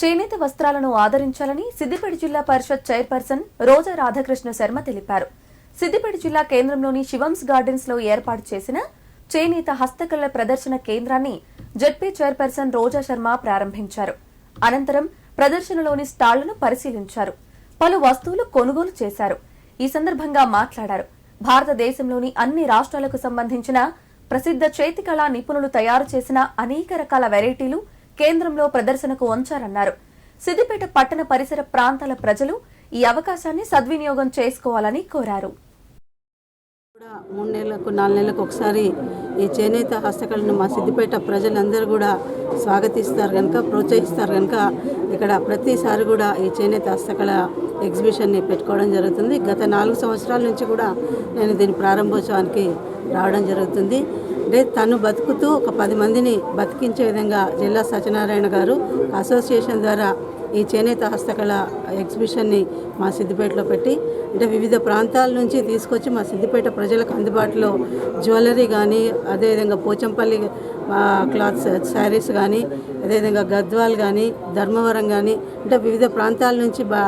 చేనేత వస్త్రాలను ఆదరించాలని సిద్దిపేట జిల్లా పరిషత్ చైర్పర్సన్ రోజా రాధాకృష్ణ శర్మ తెలిపారు. సిద్దిపేట జిల్లా కేంద్రంలోని శివమ్స్ గార్డెన్స్లో ఏర్పాటు చేసిన చేనేత హస్తకళ ప్రదర్శన కేంద్రాన్ని జడ్పీ చైర్పర్సన్ రోజా శర్మ ప్రారంభించారు. అనంతరం ప్రదర్శనలోని స్టాళ్ళను పరిశీలించారు. పలు వస్తువులు కొనుగోలు చేశారు. ఈ సందర్భంగా మాట్లాడారు. భారతదేశంలోని అన్ని రాష్ట్రాలకు సంబంధించిన ప్రసిద్ధ చేతికళా నిపుణులు తయారు చేసిన అనేక రకాల వెరైటీలు కేంద్రంలో ప్రదర్శనకు ఉంచారన్నారు సిద్దిపేట పట్టణ పరిసర ప్రాంతాల ప్రజలు ఈ అవకాశాన్ని సద్వినియోగం చేసుకోవాలని కోరారు. కూడా మూడు నెలలకు నాలుగు నెలలకు ఒకసారి ఈ చేనేత హస్తకళను మా సిద్దిపేట ప్రజలందరూ కూడా స్వాగతిస్తారు కనుక ప్రోత్సహిస్తారు కనుక ఇక్కడ ప్రతిసారి కూడా ఈ చేనేత హస్తకళ ఎగ్జిబిషన్ని పెట్టుకోవడం జరుగుతుంది. గత నాలుగు సంవత్సరాల నుంచి కూడా నేను దీని ప్రారంభోత్సవానికి రావడం జరుగుతుంది. అంటే తను బతుకుతూ ఒక పది మందిని బతికించే విధంగా జిల్లా సత్యనారాయణ గారు అసోసియేషన్ ద్వారా ఈ చేనేత హస్తకళ ఎగ్జిబిషన్ని మా సిద్దిపేటలో పెట్టి అంటే వివిధ ప్రాంతాల నుంచి తీసుకొచ్చి మా సిద్దిపేట ప్రజలకు అందుబాటులో జ్యువెలరీ కానీ అదేవిధంగా పోచంపల్లి క్లాత్స్ శారీస్ కానీ అదేవిధంగా గద్వాల్ కానీ ధర్మవరం కానీ అంటే వివిధ ప్రాంతాల నుంచి బా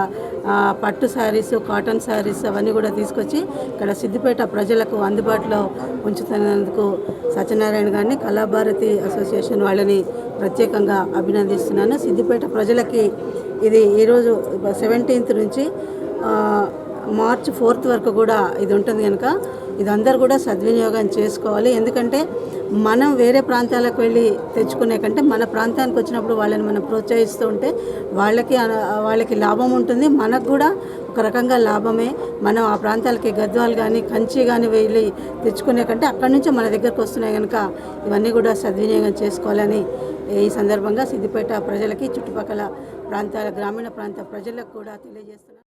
పట్టు శారీస్ కాటన్ శారీస్ అవన్నీ కూడా తీసుకొచ్చి ఇక్కడ సిద్దిపేట ప్రజలకు అందుబాటులో ఉంచుతున్నందుకు సత్యనారాయణ గారిని కళాభారతి అసోసియేషన్ వాళ్ళని ప్రత్యేకంగా అభినందిస్తున్నాను. సిద్దిపేట ప్రజలకి ఇది ఈరోజు సెవెంటీన్త్ నుంచి మార్చ్ ఫోర్త్ వరకు కూడా ఇది ఉంటుంది కనుక ఇది అందరు కూడా సద్వినియోగం చేసుకోవాలి. ఎందుకంటే మనం వేరే ప్రాంతాలకు వెళ్ళి తెచ్చుకునే కంటే మన ప్రాంతానికి వచ్చినప్పుడు వాళ్ళని మనం ప్రోత్సహిస్తూ ఉంటే వాళ్ళకి వాళ్ళకి లాభం ఉంటుంది. మనకు కూడా ఒక రకంగా లాభమే. మనం ఆ ప్రాంతాలకి గద్వాలు కానీ కంచి కానీ వెళ్ళి తెచ్చుకునే కంటే అక్కడి నుంచి మన దగ్గరకు వస్తున్నాయి కనుక ఇవన్నీ కూడా సద్వినియోగం చేసుకోవాలని ఈ సందర్భంగా సిద్దిపేట ప్రజలకి చుట్టుపక్కల ప్రాంతాల గ్రామీణ ప్రాంత ప్రజలకు కూడా తెలియజేస్తున్నాను.